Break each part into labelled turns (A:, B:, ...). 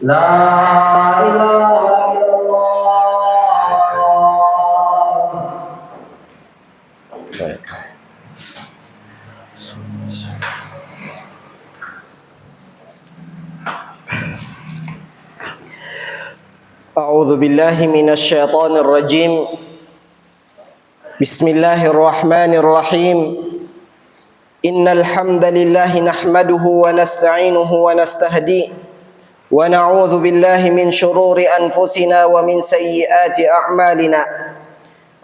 A: لا إله إلا الله.
B: أعوذ بالله من الشيطان الرجيم. بسم الله الرحمن الرحيم. إن الحمد لله نحمده ونستعينه ونستهديه ونعوذ بالله من شرور أنفسنا ومن سيئات أعمالنا.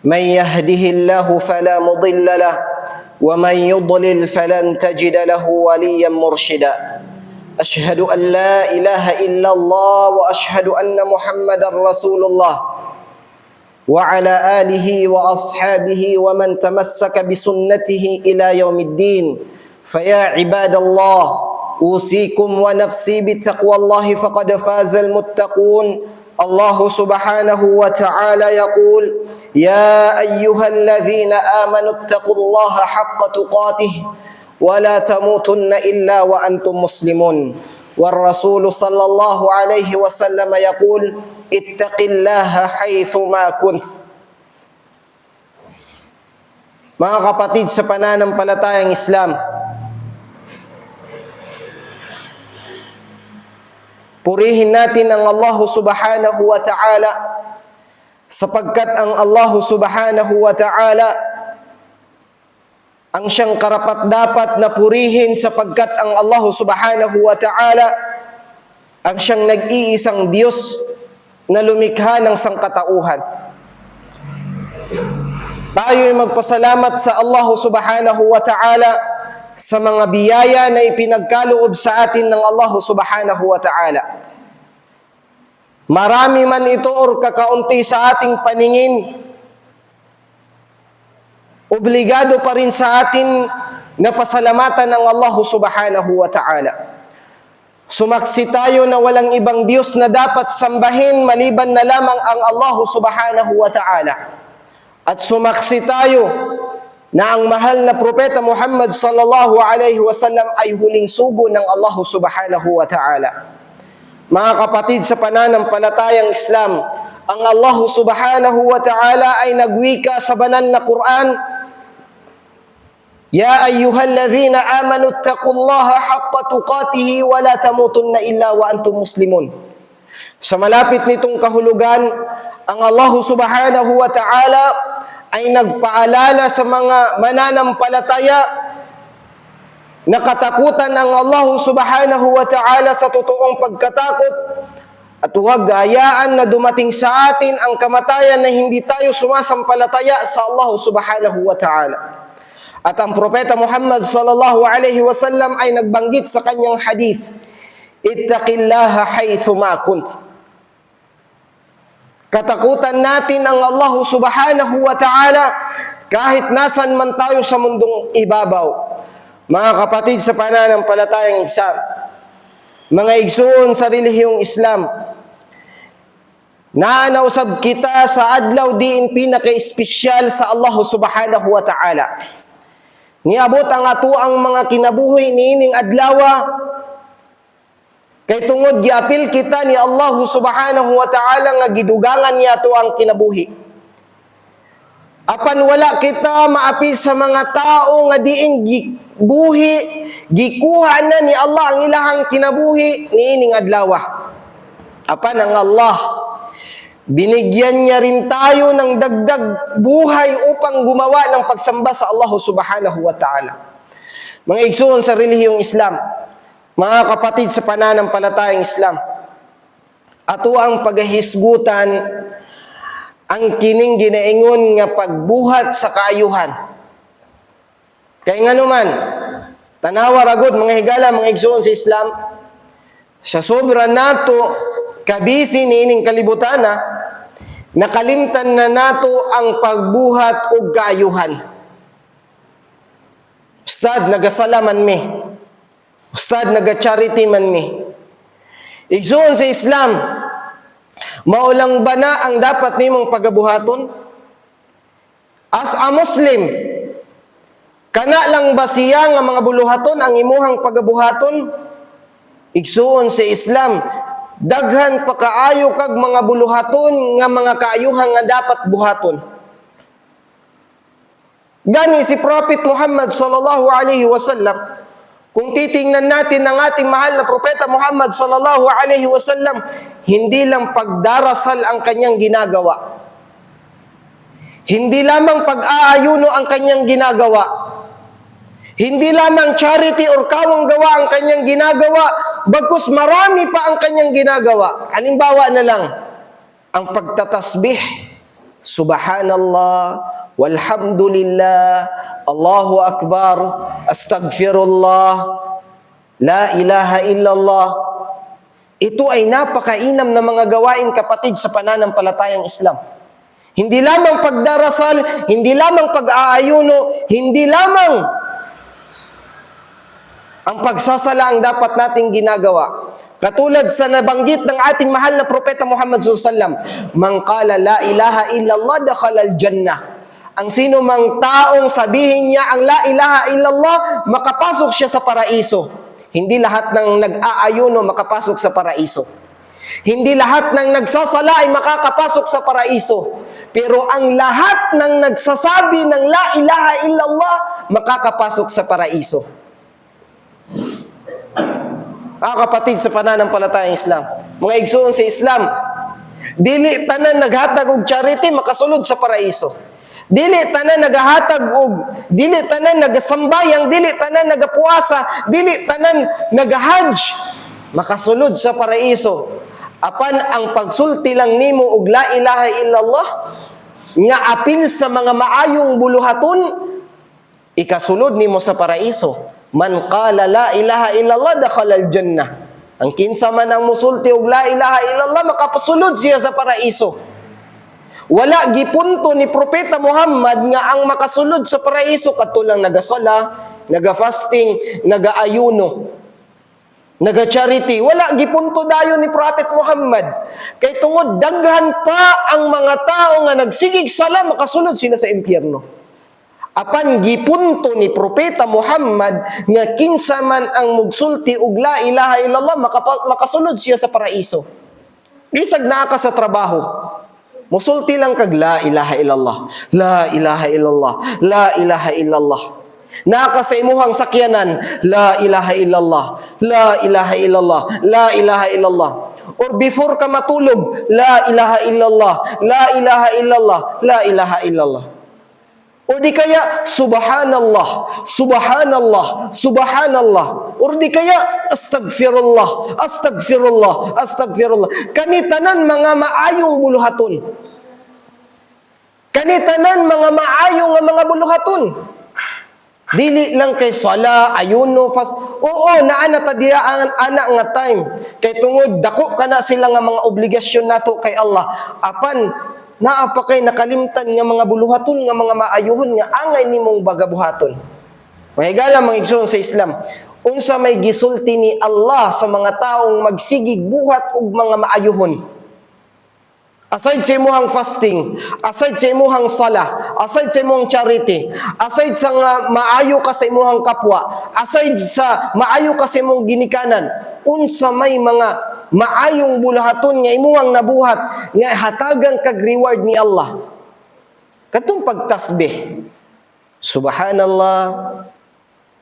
B: من يهده الله فلا مضل له ومن يضلل فلن تجد له وليا مرشدا. أشهد أن لا إله إلا الله وأشهد أن محمدا رسول الله. وعلى آله وأصحابه ومن تمسك بسنته إلى يوم الدين. فيا عباد الله أوصيكم ونفسي بتقوى الله فقد فاز المتقون. الله سبحانه وتعالى يقول يا أيها الذين آمنوا اتقوا الله حق تقاته ولا تموتن إلا وأنتم مسلمون. والرسول صلى الله عليه وسلم يقول Ittaqillaha haythuma kunt. Mga kapatid sa pananampalatayang Islam, Purihin natin ang Allah subhanahu wa ta'ala sapagkat ang Allah subhanahu wa ta'ala ang siyang karapat dapat na purihin sapagkat ang Allah subhanahu wa ta'ala ang siyang nag-iisang Diyos na lumikha ng sangkatauhan. Tayo ay magpasalamat sa Allah subhanahu wa ta'ala sa mga biyaya na ipinagkaloob sa atin ng Allah subhanahu wa ta'ala. Marami man ito or kakaunti sa ating paningin, obligado pa rin sa atin na pasalamatan ng Allah subhanahu wa ta'ala. Sumaksi tayo na walang ibang Diyos na dapat sambahin maliban na lamang ang Allah subhanahu wa ta'ala. At sumaksi tayo na ang mahal na propeta Muhammad sallallahu alaihi wasallam ay huling sugo ng Allah subhanahu wa ta'ala. Mga kapatid sa pananampalatayang Islam, ang Allah subhanahu wa ta'ala ay nagwika sa banal na Quran, Ya ayyuhallazina amanu taqullaha haqqa tuqatihi wa la tamutunna illa wa antum muslimun. Sa malapit nitong kahulugan, ang Allah subhanahu wa ta'ala ay nagpaalala sa mga mananampalataya na katakutan ng Allah subhanahu wa ta'ala sa totoong pagkatakot at huwag hayaan na dumating sa atin ang kamatayan na hindi tayo sumasampalataya sa Allah subhanahu wa ta'ala. At ang propeta Muhammad sallallahu alaihi wasallam ay nagbanggit sa kanyang hadith, Ittaqillaha haythu ma kunt. Katakutan natin ang Allah subhanahu wa ta'ala kahit nasan man tayo sa mundong ibabaw. Mga kapatid sa pananampalatayang Islam, mga igsoon sa relihiyong Islam, naanausab kita sa adlaw diin pinaka-espesyal sa Allah subhanahu wa ta'ala. Niabot ang ato ang mga kinabuhi niining adlawa kay tungod giapil kita ni Allah subhanahu wa ta'ala nga gidugangan niya to ang kinabuhi. Apan wala kita maapil sa mga tao nga diin gibuhi, gikuha na ni Allah ang ilahang kinabuhi niining adlawa. Apan ang Allah Binigyan niya rin tayo ng dagdag buhay upang gumawa ng pagsamba sa Allah subhanahu wa ta'ala. Mga igsoon sa relihiyong Islam, mga kapatid sa pananampalatayang Islam, ato ang paghisgutan ang kining ginaingon nga pagbuhat sa kaayuhan. Kay nga naman, tanawa ragod mga higala, mga igsoon sa Islam, sa sobra nato kabisi niining kalibutana, nakalimtan na nato ang pagbuhat o gayuhan. Ustad, nagasalaman mi. Ustad, naga-charity man mi. Igsoon sa Islam, maulang ba na ang dapat nimong pagabuhaton? As a Muslim, kana lang ba siya nga mga buluhaton ang imuhang pagabuhaton? Igsuon sa Islam, daghan pa kaayo kag mga buluhaton nga mga kaayuhan nga dapat buhaton. Gani si Prophet Muhammad sallallahu alaihi wasallam, kung titingnan natin ang ating mahal na propeta Muhammad sallallahu alaihi wasallam, hindi lang pagdarasal ang kanyang ginagawa. Hindi lamang pag-aayuno ang kanyang ginagawa. Hindi lamang charity or kawang gawa ang kanyang ginagawa, bagkus marami pa ang kanyang ginagawa. Halimbawa na lang, ang pagtatasbih. Subhanallah, walhamdulillah, Allahu Akbar, astagfirullah, la ilaha illallah. Ito ay napakainam na mga gawain kapatid sa pananampalatayang Islam. Hindi lamang pagdarasal, hindi lamang pag-aayuno, hindi lamang ang pagsasala ang dapat nating ginagawa. Katulad sa nabanggit ng ating mahal na propeta Muhammad SAW, Man qala la ilaha illallah dakhala al-jannah. Ang sino mang taong sabihin niya ang la ilaha illallah, makapasok siya sa paraiso. Hindi lahat ng nag-aayuno makapasok sa paraiso. Hindi lahat ng nagsasala ay makakapasok sa paraiso. Pero ang lahat ng nagsasabi ng la ilaha illallah, makakapasok sa paraiso. Ah, kapatid sa pananampalatayang Islam. Mga igsoon sa Islam, dili tanan naghatag og charity makasulod sa paraiso. Dili tanan nagahatag og dili tanan nagasambayang, dili tanan nagapuasa, dili tanan nagahajj makasulod sa paraiso. Apan ang pagsulti lang nimo og la ilaha illallah nga apil sa mga maayong buluhaton ikasulod nimo sa paraiso. Man qala la ilaha illallah dakhala al-jannah. Ang kinsa man ang musulti og la ilaha illallah makapasulod siya sa paraiso. Wala gipunto ni propeta Muhammad nga ang makasulod sa paraiso katulang nagasala, naga-fasting, naga-ayuno, naga-charity. Wala gipunto dayon ni prophet Muhammad. Kay tungod daghan pa ang mga tao nga nagsigig sala makasulod sila sa impyerno. Apan gipunto ni propeta Muhammad nga kinsa man ang mugsulti og la ilaha illallah makasulod siya sa paraiso. Bisag naa ka sa trabaho. Musulti lang kag la ilaha illallah. La ilaha illallah. La ilaha illallah. Naa ka sa imuhang sakyanan, la ilaha illallah. La ilaha illallah. La ilaha illallah. Or before ka matulog, la ilaha illallah. La ilaha illallah. La ilaha illallah. O di kaya, subhanallah, subhanallah, subhanallah. O di kaya, astagfirullah, astagfirullah, astagfirullah. Kanitanan mga maayong buluhaton. Kanitanan mga maayong mga buluhaton. Dili lang kay sala, ayuno, fast. Oo, naa na ta diya ang anak nga time. Kay tungod dako kana sila nga mga obligasyon nato kay Allah. Apan naa pa kay nakalimtan nga mga buluhaton nga mga maayuhon nga angay nimong bagabuhaton. Mahigala mga igsoon sa Islam. Unsa may gisulti ni Allah sa mga taong magsigig buhat ug mga maayuhon. Aside sa imuhang fasting, aside sa imuhang sala, aside sa imuhang charity, aside sa nga maayo ka sa imuhang kapwa, aside sa maayo ka sa imong ginikanan, unsa may mga maayong bulahaton nga imuhang nabuhat nga hatagan kag reward ni Allah. Katong pagtasbih. Subhanallah,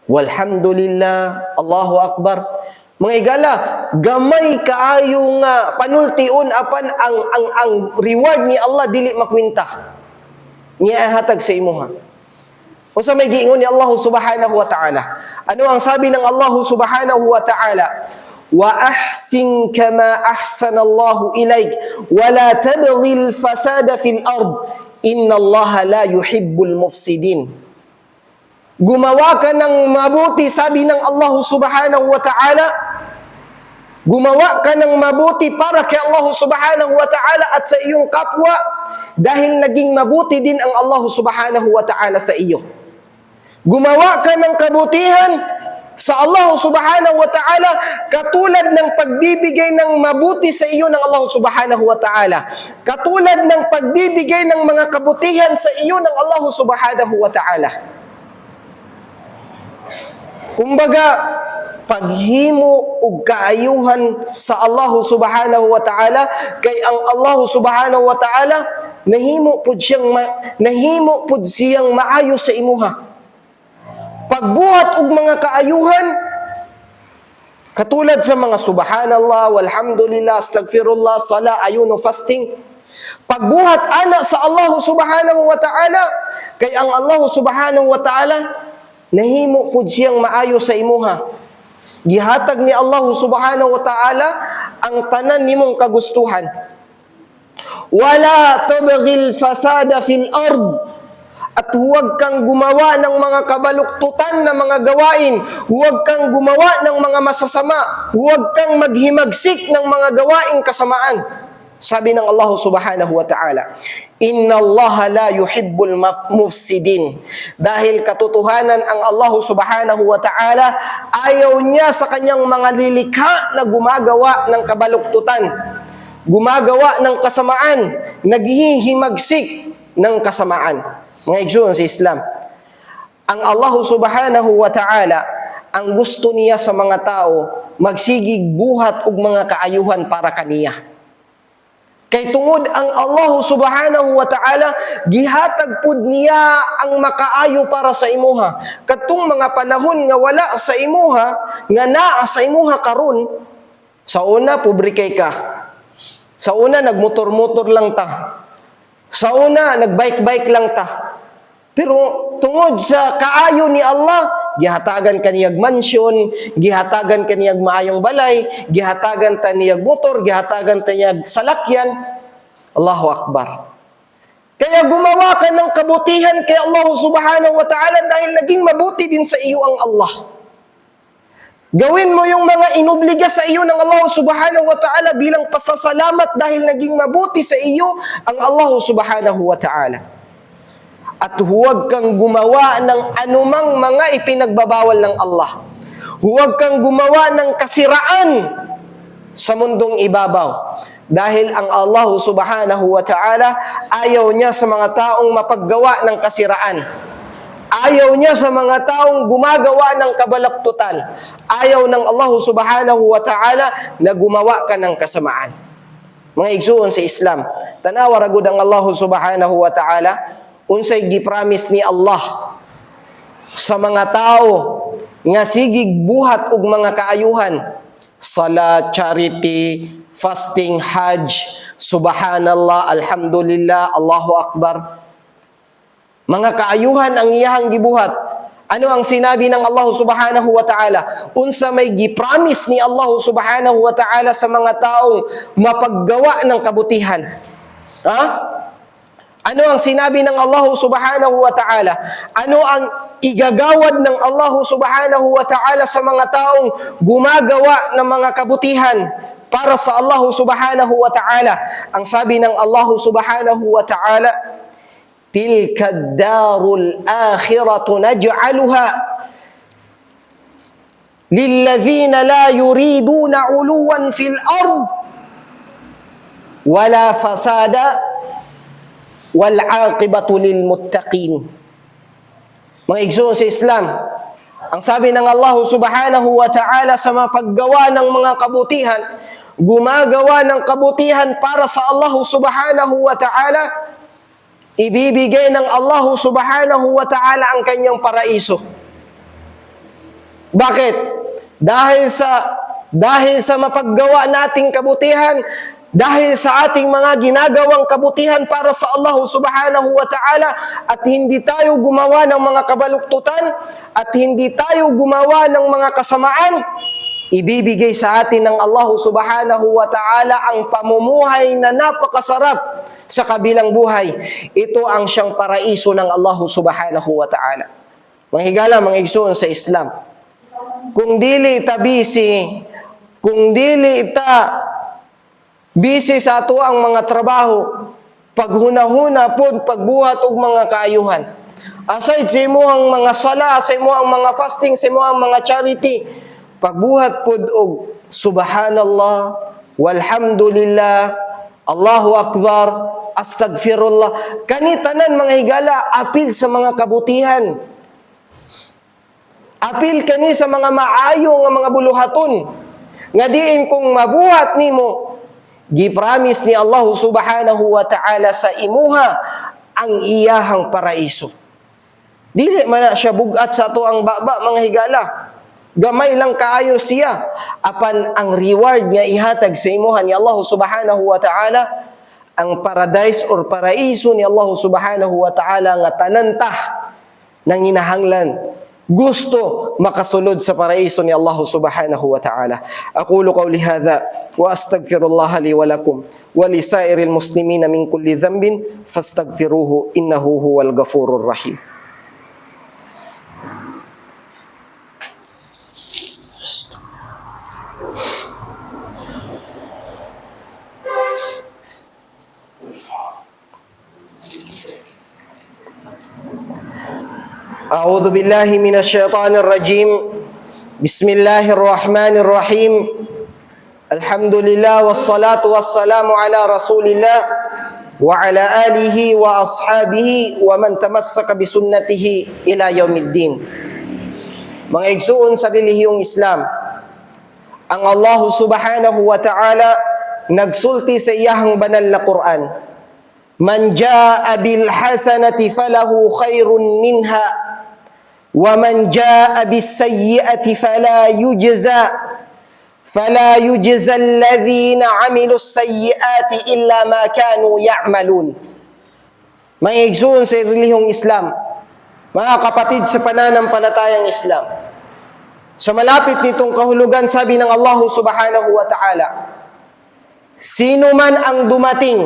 B: walhamdulillah, Allahu Akbar. Mga igala, gamay kaayo nga panultiun apan ang ang ang reward ni Allah dili makwinta. Niya hatag sa imuha. Usa may giingon ni Allah Subhanahu wa Ta'ala. Ano ang sabi ng Allah Subhanahu wa Ta'ala? Wa ahsin kama ahsana Allah ilayk wa la tabghi al-fasada fil ard. Inna Allah la yuhibbul mufsidin. Gumawa ka ng mabuti, sabi ng Allah Subhanahu wa Ta'ala, Gumawa ka ng mabuti para kay Allah subhanahu wa ta'ala at sa iyong kapwa dahil naging mabuti din ang Allah subhanahu wa ta'ala sa iyo. Gumawa ka ng kabutihan sa Allah subhanahu wa ta'ala katulad ng pagbibigay ng mabuti sa iyo ng Allah subhanahu wa ta'ala. Katulad ng pagbibigay ng mga kabutihan sa iyo ng Allah subhanahu wa ta'ala. Kumbaga, paghimo ug kaayuhan sa Allah subhanahu wa ta'ala kay ang Allah subhanahu wa ta'ala nahimo pud siyang ma- nahimo pud siyang maayo sa imuha. Pagbuhat og mga kaayuhan katulad sa mga subhanallah walhamdulillah astagfirullah sala ayuno fasting. Pagbuhat ana sa Allah subhanahu wa ta'ala kay ang Allah subhanahu wa ta'ala nahimo pud siyang maayo sa imuha gihatag ni Allah subhanahu wa ta'ala ang tanan nimong kagustuhan wala tabghil fasada fil ard at huwag kang gumawa ng mga kabaluktutan na mga gawain. Huwag kang gumawa ng mga masasama. Huwag kang maghimagsik ng mga gawaing kasamaan. Sabi ng Allah subhanahu wa ta'ala, Inna Allah la yuhibbul mufsidin. Dahil katotohanan ang Allah subhanahu wa ta'ala, ayaw niya sa kanyang mga lilikha na gumagawa ng kabaluktutan gumagawa ng kasamaan, naghihimagsik ng kasamaan. Mga igsoon sa Islam. Ang Allah subhanahu wa ta'ala, ang gusto niya sa mga tao, magsigig buhat og mga kaayuhan para kaniya. Kay tungod ang Allah subhanahu wa ta'ala, gihatag pud niya ang makaayo para sa imuha. Katong mga panahon nga wala sa imuha, nga naa sa imuha karon, sa una, pobre ka. Sa una, nagmotor-motor lang ta. Sa una, nagbike-bike lang ta. Pero tungod sa kaayo ni Allah, gihatagan kaniyag mansion, gihatagan kaniyag maayong balay, gihatagan taniyag motor, gihatagan taniyag salakyan. Allahu Akbar. Kaya gumawa ka ng kabutihan kay Allah subhanahu wa ta'ala dahil naging mabuti din sa iyo ang Allah. Gawin mo yung mga inubliga sa iyo ng Allah subhanahu wa ta'ala bilang pasasalamat dahil naging mabuti sa iyo ang Allah subhanahu wa ta'ala. At huwag kang gumawa ng anumang mga ipinagbabawal ng Allah. Huwag kang gumawa ng kasiraan sa mundong ibabaw. Dahil ang Allah subhanahu wa ta'ala ayaw niya sa mga taong mapaggawa ng kasiraan. Ayaw niya sa mga taong gumagawa ng kabalaktutan. Ayaw ng Allah subhanahu wa ta'ala na gumawa ka ng kasamaan. Mga igsuon sa Islam, tanawa ragud ang Allah subhanahu wa ta'ala, unsay gipromise ni Allah sa mga tao nga sigig buhat og mga kaayuhan, salat, charity, fasting, hajj, subhanallah, alhamdulillah, Allahu akbar. Mga kaayuhan ang iyahang gibuhat. Ano ang sinabi ng Allah subhanahu wa ta'ala? Unsa may gipromise ni Allah subhanahu wa ta'ala sa mga taong mapaggawa ng kabutihan. Ha? Ano ang sinabi ng Allah subhanahu wa ta'ala? Ano ang igagawad ng Allah subhanahu wa ta'ala sa mga taong gumagawa ng mga kabutihan para sa Allah subhanahu wa ta'ala? Ang sabi ng Allah subhanahu wa ta'ala, Tilka darul akhiratu naj'aluha lilladhina la yuriduna uluwan fil ard wala fasada wal aqibatu lil muttaqin. Mga igsoon sa Islam, ang sabi ng Allah subhanahu wa ta'ala sa mga paggawa ng mga kabutihan, gumagawa ng kabutihan para sa Allah subhanahu wa ta'ala, ibibigay ng Allah subhanahu wa ta'ala ang kanyang paraiso. Bakit? Dahil sa dahil sa mapaggawa nating kabutihan, dahil sa ating mga ginagawang kabutihan para sa Allah subhanahu wa ta'ala at hindi tayo gumawa ng mga kabaluktutan at hindi tayo gumawa ng mga kasamaan, ibibigay sa atin ng Allah subhanahu wa ta'ala ang pamumuhay na napakasarap sa kabilang buhay. Ito ang siyang paraiso ng Allah subhanahu wa ta'ala. Mga higala, mga igsoon sa Islam. Kung dili ita busy, kung dili ita busy sa ato ang mga trabaho, paghunahuna pod pagbuhat og mga kaayuhan. Aside sa imuhang mga sala, sa imuhang mga fasting, sa imuhang mga charity, pagbuhat pod og subhanallah, walhamdulillah, Allahu Akbar, astagfirullah. Kani tanan mga higala, apil sa mga kabutihan. Apil kani sa mga maayo nga mga buluhaton. Nga diin kung mabuhat nimo, gipromise ni Allah subhanahu wa ta'ala sa imuha ang iyahang paraiso. Dili man siya bugat sa ang baba mga higala. Gamay lang kaayo siya. Apan ang reward nga ihatag sa imuha ni Allah subhanahu wa ta'ala ang paradise or paraiso ni Allah subhanahu wa ta'ala nga tanantah ng inahanglan. Gusto makasulod sa paraiso ni Allah subhanahu wa ta'ala. Aqulu qawli hadha wa astaghfirullah li wa lakum wa li sairil muslimina min kulli dhanbin fastaghfiruhu innahu huwal ghafurur rahim. أعوذ بالله من الشيطان الرجيم بسم الله الرحمن الرحيم الحمد لله والصلاة والسلام على رسول الله وعلى آله وأصحابه ومن تمسك بسنته إلى يوم الدين Mga igsuon sa relihiyong Islam, ang Allah subhanahu wa ta'ala nagsulti sa iyahang banal na Quran. Man jaa bil hasanati falahu khairun minha jaa bis sayyi'ati fala yujza fala yujza alladhina 'amilu sayyi'ati illa ma kanu ya'malun. Mga igsuon sa relihiyong Islam, mga kapatid sa pananampalatayang Islam, sa malapit nitong kahulugan, sabi ng Allah subhanahu wa ta'ala, Sino man ang dumating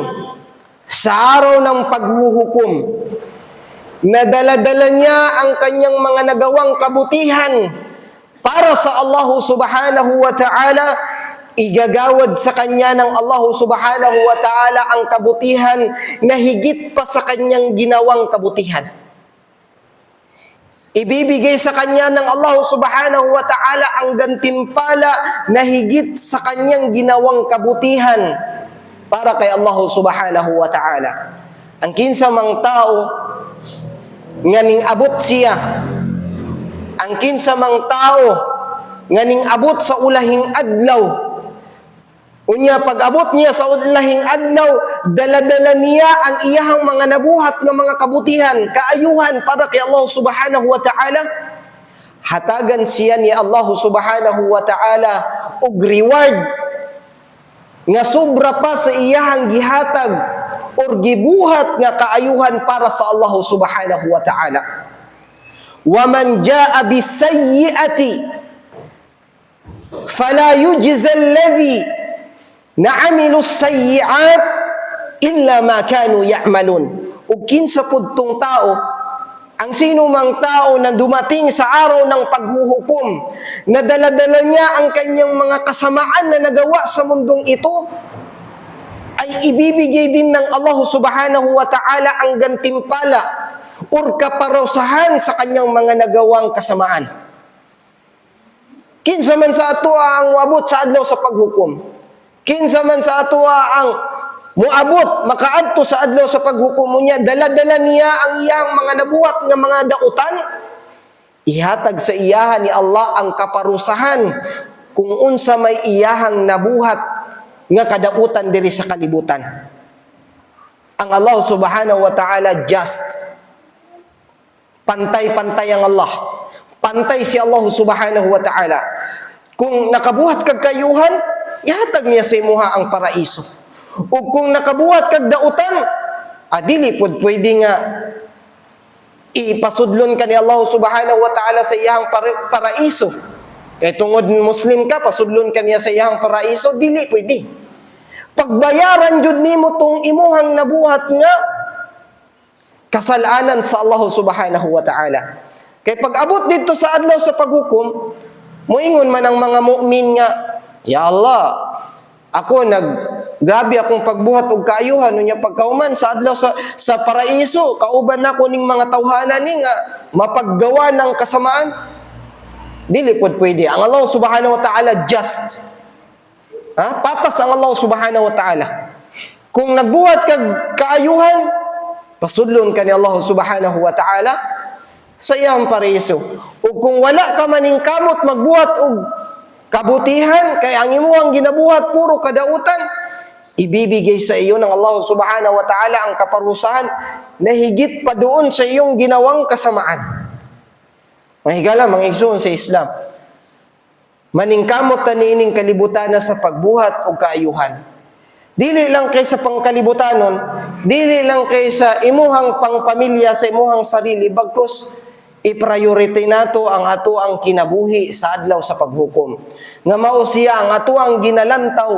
B: sa araw ng paghuhukom, na daladala niya ang kanyang mga nagawang kabutihan para sa Allah subhanahu wa ta'ala, igagawad sa kanya ng Allah subhanahu wa ta'ala ang kabutihan na higit pa sa kanyang ginawang kabutihan. Ibibigay sa kanya ng Allah subhanahu wa ta'ala ang gantimpala na higit sa kanyang ginawang kabutihan para kay Allah subhanahu wa ta'ala. Ang kinsa mang tao nga ning abot siya, ang kinsa mang tao nga abot sa ulahing adlaw, Unya pag-abot niya sa ulahing adlaw, daladala niya ang iyahang mga nabuhat ng mga kabutihan, kaayuhan para kay Allah Subhanahu wa Ta'ala. Hatagan siya ni Allah Subhanahu wa Ta'ala og reward nga sobra pa sa iyahang gihatag or gibuhat nga kaayuhan para sa Allah Subhanahu wa Ta'ala. Wa man jaa bisayyi'ati fala yujza alladhi na amilu sayyi'at illa ma kanu ya'malun. Ug kinsa pudtong tao ang sino mang tao na dumating sa araw ng paghuhukom, na daladala niya ang kanyang mga kasamaan na nagawa sa mundong ito, ay ibibigay din ng Allah subhanahu wa ta'ala ang gantimpala or kaparosahan sa kanyang mga nagawang kasamaan. Kinsa man sa ato ang wabot sa adlaw sa paghukom, Kinsa man sa atoa ang muabot makaadto sa adlaw sa paghukom. Niya dala-dala niya ang iyang mga nabuhat nga mga dautan. Ihatag sa iyahan ni Allah ang kaparusahan. Kung unsa may iyahang nabuhat nga kadautan diri sa kalibutan ang Allah subhanahu wa ta'ala just pantay-pantay ang Allah pantay si Allah subhanahu wa ta'ala kung nakabuhat kag kayuhan ihatag niya sa imuha ang paraiso. Ug kung nakabuhat kag dautan, adili pud pwede nga ipasudlon ka ni Allah subhanahu wa ta'ala sa iyang para- paraiso. Kay tungod Muslim ka, pasudlon ka niya sa iyang paraiso, dili pwede. Pagbayaran jud nimo tong imuhang nabuhat nga kasalanan sa Allah subhanahu wa ta'ala. Kay pag abot dito sa adlaw sa paghukom, moingon man ang mga mu'min nga, Ya Allah, ako nag grabe akong pagbuhat og kaayuhan unya pagkauman sa adlaw sa sa paraiso kauban nako ning mga tawhanan ni nga mapaggawa ng kasamaan dili pud pwede ang Allah subhanahu wa ta'ala just ha patas ang Allah subhanahu wa ta'ala kung nagbuhat kag kaayuhan pasudlon ka ni Allah subhanahu wa ta'ala sa iyang pareso. Ug kung wala ka maning kamot magbuhat og kabutihan kay ang imo ang ginabuhat puro kadautan, ibibigay sa iyo ng Allah Subhanahu wa Ta'ala ang kaparusahan na higit pa doon sa iyong ginawang kasamaan. Mahigala, mga igsoon sa Islam. Maningkamot na niining kalibutan na sa pagbuhat o kaayuhan. Dili lang kay sa pangkalibutanon, dili lang kay sa imuhang pangpamilya, sa imuhang sarili, bagkus i-priority nato ang ato ang kinabuhi sa adlaw sa paghukom. Nga mao siya ang ato ang ginalantaw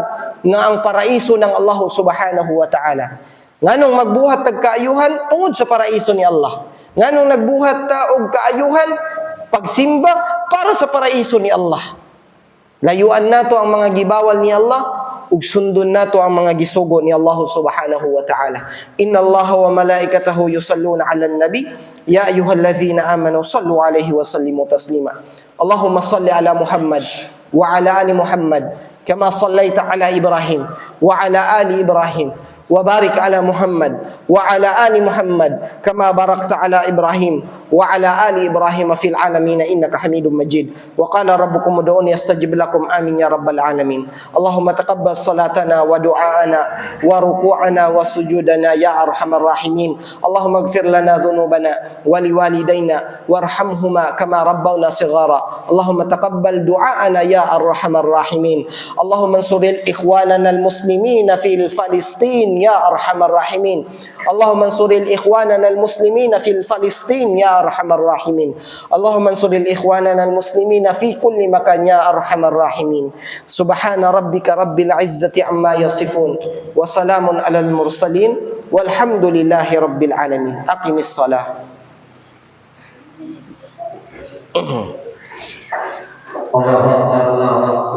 B: nga ang paraiso ng Allah subhanahu wa ta'ala. Nganong magbuhat tag kaayuhan tungod sa paraiso ni Allah. Nganong nagbuhat ta og kaayuhan pagsimba para sa paraiso ni Allah. Layuan nato ang mga gibawal ni Allah ug sundon nato ang mga gisugo ni Allah Subhanahu wa Ta'ala. Inna Allah wa malaikatahu yusalluna 'alan nabi ya ayyuhalladhina amanu sallu 'alaihi wa sallimu taslima. Allahumma salli ala Muhammad wa ala ali Muhammad kama sallaita ala Ibrahim wa ala ali Ibrahim wa barik ala Muhammad وعلى آل محمد كما باركت على إبراهيم وعلى آل إبراهيم في العالمين إنك حميد مجيد. وقال ربكم ادعوني أستجب لكم. آمين يا رب العالمين. اللهم تقبل صلاتنا ودعاءنا وركوعنا وسجودنا يا أرحم الراحمين. اللهم اغفر لنا ذنوبنا ولوالدينا وارحمهما كما ربونا صغارا. اللهم تقبل دعاءنا يا أرحم الراحمين. اللهم انصر إخواننا المسلمين في فلسطين يا أرحم الراحمين. اللهم انصر الإخواننا المسلمين في فلسطين يا أرحم الراحمين. اللهم انصر الإخواننا المسلمين في كل مكان يا أرحم الراحمين. سبحان ربك رب العزة عما يصفون وسلام على المرسلين والحمد لله رب العالمين. أقم الصلاة.
A: Allah Allah.